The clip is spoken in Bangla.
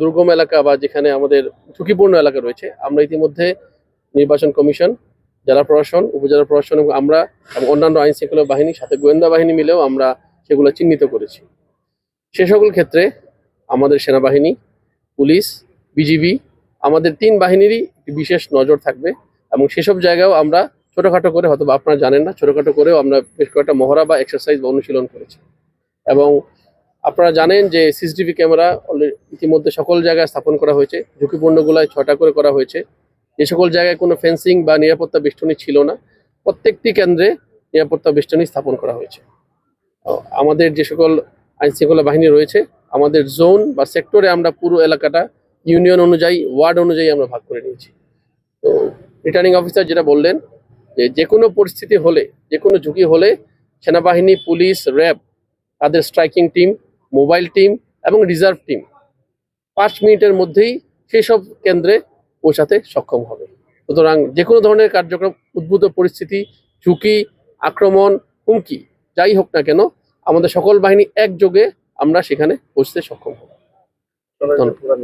দুর্গম এলাকা বা যেখানে আমাদের ঝুঁকিপূর্ণ এলাকা রয়েছে, আমরা ইতিমধ্যে নির্বাচন কমিশন, জেলা প্রশাসন, উপজেলা প্রশাসন এবং আমরা এবং অন্যান্য আইন শৃঙ্খলা বাহিনী, সাথে গোয়েন্দা বাহিনী মিলেও আমরা সেগুলো চিহ্নিত করেছি। সে সকল ক্ষেত্রে আমাদের সেনাবাহিনী, পুলিশ, বিজিবি, আমাদের তিন বাহিনীরই বিশেষ নজর থাকবে এবং সেসব জায়গাও আমরা ছোটোখাটো করে হয়তো আপনারা জানেন না, ছোটোখাটো করেও আমরা বেশ কয়েকটা মহড়া বা এক্সারসাইজ বা অনুশীলন করেছি। এবং আপনারা জানেন যে সিসিটিভি ক্যামেরা ইতিমধ্যে সকল জায়গায় স্থাপন করা হয়েছে। ঝুঁকিপূর্ণগুলায় ছটা করে করা হয়েছে। যে সকল জায়গায় কোনো ফেন্সিং বা নিরাপত্তা বেষ্টনী ছিল না, প্রত্যেকটি কেন্দ্রে নিরাপত্তা বেষ্টনী স্থাপন করা হয়েছে। আমাদের যে সকল আইন শৃঙ্খলা বাহিনী রয়েছে, আমাদের জোন বা সেক্টরে আমরা পুরো এলাকাটা ইউনিয়ন অনুযায়ী, ওয়ার্ড অনুযায়ী আমরা ভাগ করে নিয়েছি। তো, রিটার্নিং অফিসার যেটা বললেন, যে যে কোনো পরিস্থিতি হলে যে কোনো ঝুঁকি হলে সেনাবাহিনী, পুলিশ, র্যাব, তাদের স্ট্রাইকিং টিম, মোবাইল টিম এবং রিজার্ভ টিম পাঁচ মিনিটের মধ্যেই সেসব কেন্দ্রে পৌঁছাতে সক্ষম হবে। সুতরাং যে কোনো ধরনের কার্যক্রম উদ্ভূত পরিস্থিতি ঝুঁকি আক্রমণ হুমকি যাই হোক না কেন আমাদের সকল বাহিনী একযোগে আমরা সেখানে পৌঁছতে সক্ষম হব। ধন্যবাদ।